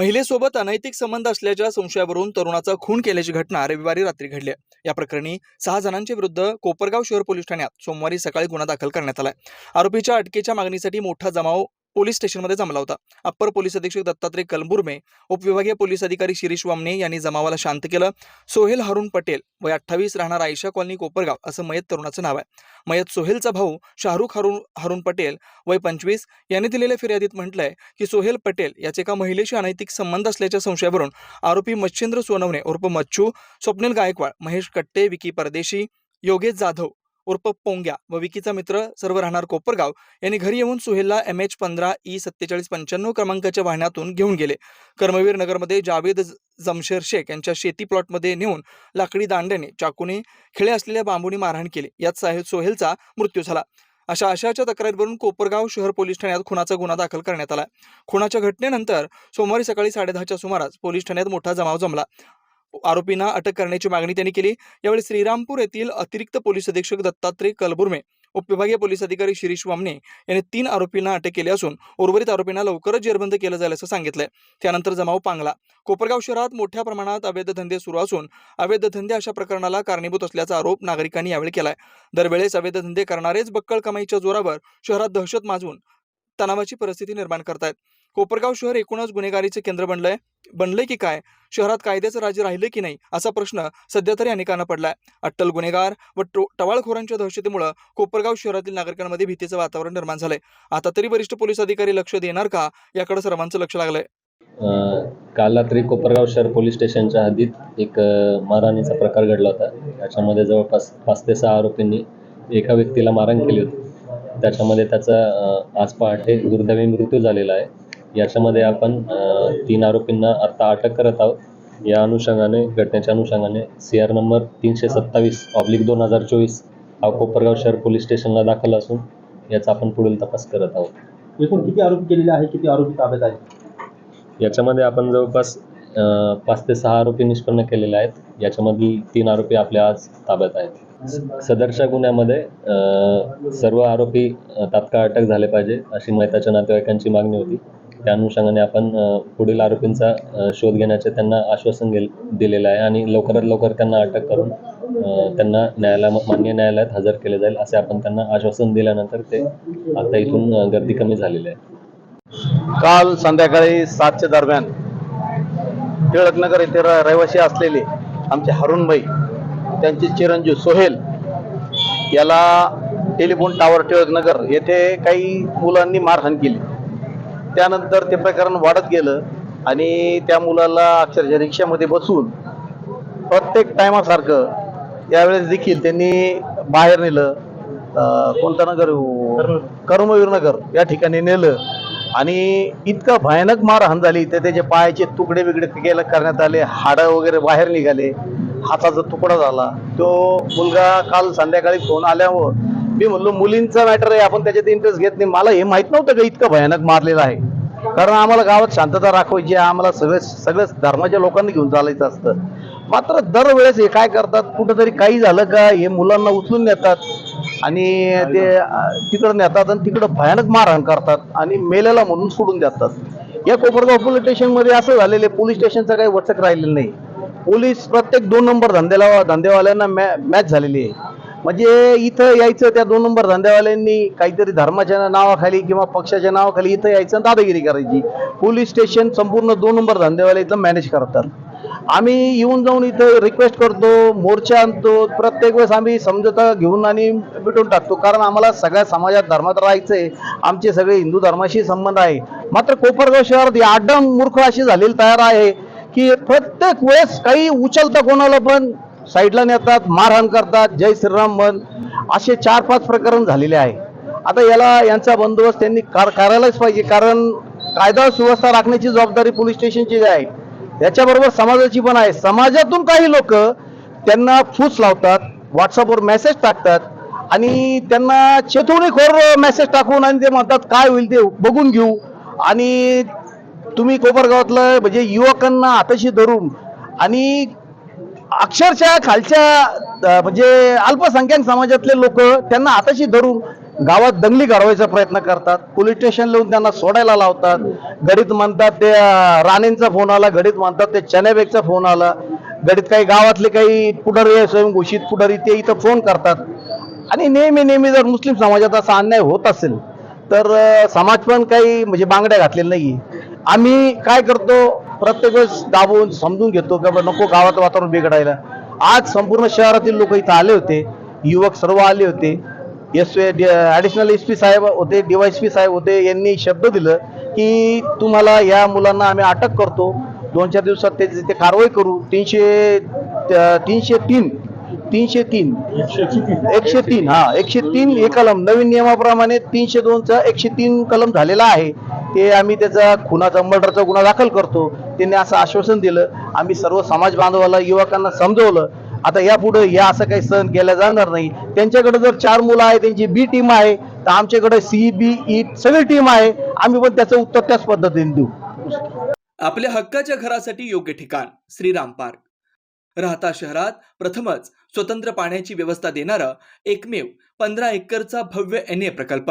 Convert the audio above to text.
महिलेसोबत अनैतिक संबंध असल्याच्या संशयावरून तरुणाचा खून केल्याची घटना रविवारी रात्री घडली या प्रकरणी सहा जणांच्या विरुद्ध कोपरगाव शहर पोलीस ठाण्यात सोमवारी सकाळी गुन्हा दाखल करण्यात आला आरोपीच्या अटकेच्या मागणीसाठी मोठा जमाव पोलीस स्टेशनमध्ये जमला होता. अप्पर पोलीस अधीक्षक दत्तात्रय कलबुर्मे उपविभागीय पोलीस अधिकारी शिरीष वामने यांनी जमावाला शांत केलं. सोहेल हरुण पटेल वय अठ्ठावीस राहणार आयशा कॉलनी कोपरगाव असं मयत तरुणाचं नाव आहे. मयत सोहेलचा भाऊ शाहरुख हरुण हरुण पटेल वय पंचवीस यांनी दिलेल्या फिर्यादीत म्हटलंय की सोहेल पटेल याचे एका महिलेशी अनैतिक संबंध असल्याच्या संशयावरून आरोपी मच्छिंद्र सोनवणे उर्फ मच्छू स्वप्नील गायकवाड महेश कट्टे विकी परदेशी योगेश जाधव उर्फ पोंग्या. व विकीचा मित्र सर्व राहणार कोपरगाव. यांनी घरी येऊन सुहेलला एम एच पंधरा ई सत्तेचाळीस पंच्याण्णव क्रमांकाच्या वाहनातून घेऊन गेले. कर्मवीर नगरमध्ये जावेद जमशेर शेख यांच्या शेती प्लॉटमध्ये नेऊन लाकडी दांड्याने चाकूने खिळे असलेल्या बांबूने मारहाण केली. यात साहेब सोहेलचा मृत्यू झाला. अशा आशयाच्या तक्रारीवरून कोपरगाव शहर पोलीस ठाण्यात खुनाचा गुन्हा दाखल करण्यात आला. खुनाच्या घटनेनंतर सोमवारी सकाळी साडेदहाच्या सुमारास पोलीस ठाण्यात मोठा जमाव जमला. आरोपींना अटक करण्याची मागणी त्यांनी केली. यावेळी श्रीरामपूर येथील अतिरिक्त पोलीस अधीक्षक दत्तात्रय कलबुर्मे उपविभागीय पोलीस अधिकारी शिरीष वामने यांनी तीन आरोपींना अटक केली असून उर्वरित आरोपींना लवकरच जेरबंद केलं जाईल असं सांगितलंय. त्यानंतर जमाव पांगला. कोपरगाव शहरात मोठ्या प्रमाणात अवैध धंदे सुरू असून अवैध धंदे अशा प्रकरणाला कारणीभूत असल्याचा आरोप नागरिकांनी यावेळी केलाय. दरवेळेस अवैध धंदे करणारेच बक्कळ कमाईच्या जोरावर शहरात दहशत माजवून तणावाची परिस्थिती निर्माण करतायत. कोपरगाव शहर एकूणच गुन्हेगारीचे केंद्र बनलंय. बनलंय की काय? शहरात कायद्याचं राज्य राहिलं की नाही? असा प्रश्न सध्या तरी अनेकांना पडलाय. अट्टल गुन्हेगार व टवाळखोरांच्या दहशतीमुळे कोपरगाव शहरातील नागरिकांमध्ये भीतीचं वातावरण निर्माण झालंय. आता तरी वरिष्ठ पोलीस अधिकारी लक्ष देणार का? याकडे सर्वांचं लक्ष लागलंय. काल रात्री कोपरगाव शहर पोलीस स्टेशनच्या हद्दीत एक मारहाणीचा प्रकार घडला होता. त्याच्यामध्ये जवळपास पाच ते सहा आरोपींनी एका व्यक्तीला मारहाण केली होती. त्याच्यामध्ये त्याचा आज पहाटे दुर्दैवी मृत्यू झालेला आहे. याच्यामध्ये आपण तीन आरोपींना आत्ता अटक करत आहोत. या अनुषंगाने घटनेच्या अनुषंगाने सी आर नंबर तीनशे सत्तावीस ऑब्लिक दोन हजार चोवीस हा कोपरगाव शहर पोलीस स्टेशनला दाखल असून याचा आपण पुढील तपास करत आहोत. एकूण किती आरोपी केलेले आहे किती आरोपी ताब्यात आहेत? याच्यामध्ये आपण जवळपास अ, पाच ते सहा आरोपी निष्पन्न केलेले आहेत. याच्यामधील तीन आरोपी आपल्या आज ताब्यात आहेत. सदरच्या गुन्ह्यामध्ये सर्व आरोपी तात्काळ अटक झाले पाहिजे अशी मैताच्या नातेवाईकांची मागणी होती. त्या अनुषंगाने आपण पुढील आरोपींचा शोध घेण्याचे त्यांना आश्वासन दिलेलं आहे आणि लवकरात लवकर त्यांना अटक करून त्यांना न्यायालया मान्य न्यायालयात हजर केले जाईल असे आपण त्यांना आश्वासन दिल्यानंतर ते आता इथून गर्दी कमी झालेली आहे. काल संध्याकाळी सातच्या दरम्यान टिळकनगर येथे रहिवासी असलेले आमचे हरुणभाई त्यांचे चिरंजीव सोहेल याला टेलिफोन टावर टिळकनगर येथे काही मुलांनी मारहाण केली. त्यानंतर ते प्रकरण वाढत गेलं आणि त्या मुलाला अक्षरशः रिक्षामध्ये बसून प्रत्येक टायमासारखं यावेळेस देखील त्यांनी बाहेर नेलं कोणता नगर? कर्मवीर नगर या ठिकाणी नेलं. आणि इतका भयानक मारहाण झाली तर त्याचे पायाचे तुकडे बिकडे केलं करण्यात आले हाडं वगैरे बाहेर निघाले. हाताचा तुकडा झाला. तो मुलगा काल संध्याकाळी फोन आल्यावर मी म्हणलो मुलींचा मॅटर आहे आपण त्याच्यात इंटरेस्ट घेत नाही. मला हे माहीत नव्हतं का इतकं भयानक मारलेलं आहे? कारण आम्हाला गावात शांतता राखवायची आहे आम्हाला सगळे सगळ्याच धर्माच्या लोकांनी घेऊन चालायचं असतं. मात्र दरवेळेस हे काय करतात कुठंतरी काही झालं का हे मुलांना उचलून नेतात आणि ते तिकडं नेतात आणि तिकडं भयानक मारहाण करतात आणि मेलेला म्हणून सोडून देतात. या कोपरगाव पोलीस स्टेशनमध्ये असं झालेलं आहे पोलीस स्टेशनचं काही वचक राहिलेलं नाही. पोलीस प्रत्येक दोन नंबर धंद्याला धंदेवाल्यांना मॅ मॅच झालेली आहे. म्हणजे इथं यायचं त्या दोन नंबर धंदेवाल्यांनी काहीतरी धर्माच्या नावाखाली किंवा पक्षाच्या नावाखाली इथं यायचं आणि दादागिरी करायची. पोलीस स्टेशन संपूर्ण दोन नंबर धंदेवाले इथं मॅनेज करतात. आम्ही येऊन जाऊन इथं रिक्वेस्ट करतो मोर्चा आणतो. प्रत्येक वेळेस आम्ही समजता घेऊन आणि मिटून टाकतो. कारण आम्हाला सगळ्या समाजात धर्मात राहायचं आहे आमचे सगळे हिंदू धर्माशी संबंध आहे. मात्र कोपरगाव शहरात आडम मूर्ख अशी झालेली तयार आहे की प्रत्येक वेळेस काही उचलता कोणाला पण साईडला नेतात मारहाण करतात जय श्रीराम म्हण असे चार पाच प्रकरण झालेले आहे. आता याला यांचा बंदोबस्त त्यांनी कार- करायलाच पाहिजे कारण कायदा सुव्यवस्था राखण्याची जबाबदारी पोलीस स्टेशनची आहे याच्याबरोबर समाजाची पण आहे. समाजातून काही लोक त्यांना फूस लावतात व्हॉट्सअपवर मेसेज टाकतात आणि त्यांना चेतवणीखोर मेसेज टाकून आणि ते म्हणतात काय होईल ते बघून घेऊ. आणि तुम्ही कोपरगावातलं म्हणजे युवकांना हाताशी धरून आणि अक्षरशः खालच्या म्हणजे अल्पसंख्याक समाजातले लोक त्यांना हाताशी धरून गावात दंगली घडवायचा प्रयत्न करतात. पोलीस स्टेशन लावून त्यांना सोडायला लावतात. घडीत म्हणतात ते राणेंचा फोन आला घडीत म्हणतात ते चण्याबेगचा फोन आला. घडीत काही गावातले काही पुढारी स्वयंघोषित पुढारी ते इथं फोन करतात. आणि नेहमी नेहमी जर मुस्लिम समाजात असा अन्याय होत असेल तर समाज पण काही म्हणजे बांगड्या घातलेल्या नाही आम्ही काय करतो प्रत्येक वेळेस दाबून समजून घेतो की बाबा नको गावात वातावरण बिघडायला. आज संपूर्ण शहरातील लोक इथं आले होते. युवक सर्व आले होते. एस ॲडिशनल एस पी साहेब होते डीवायसपी साहेब होते यांनी शब्द दिलं की तुम्हाला या मुलांना आम्ही अटक करतो. दोन चार दिवसात ते ते कारवाई करू. तीनशे तीनशे तीन तीनशे तीन. एकशे तीन हा एकशे तीन हे कलम. नवीन नियमाप्रमाणे तीनशे दोनचा एकशे तीन कलम झालेला आहे. ते आम्ही त्याचा खुनाचा मर्डरचा गुन्हा दाखल करतो. त्यांनी असं आश्वासन दिलं. आम्ही सर्व समाज बांधवाला युवकांना समजवलं. आता यापुढे या असं काही सहन केल्या जाणार नाही. त्यांच्याकडे जर चार मुलं आहे त्यांची बी टीम आहे तर आमच्याकडे सी बी ई सगळी टीम आहे. आम्ही पण त्याचं उत्तर त्याच पद्धतीने देऊ. आपल्या हक्काच्या घरासाठी योग्य ठिकाण श्रीराम पार्क. राहता शहरात प्रथमच स्वतंत्र पाण्याची व्यवस्था देणारा एकमेव पंधरा एकरचा भव्य एन ए प्रकल्प.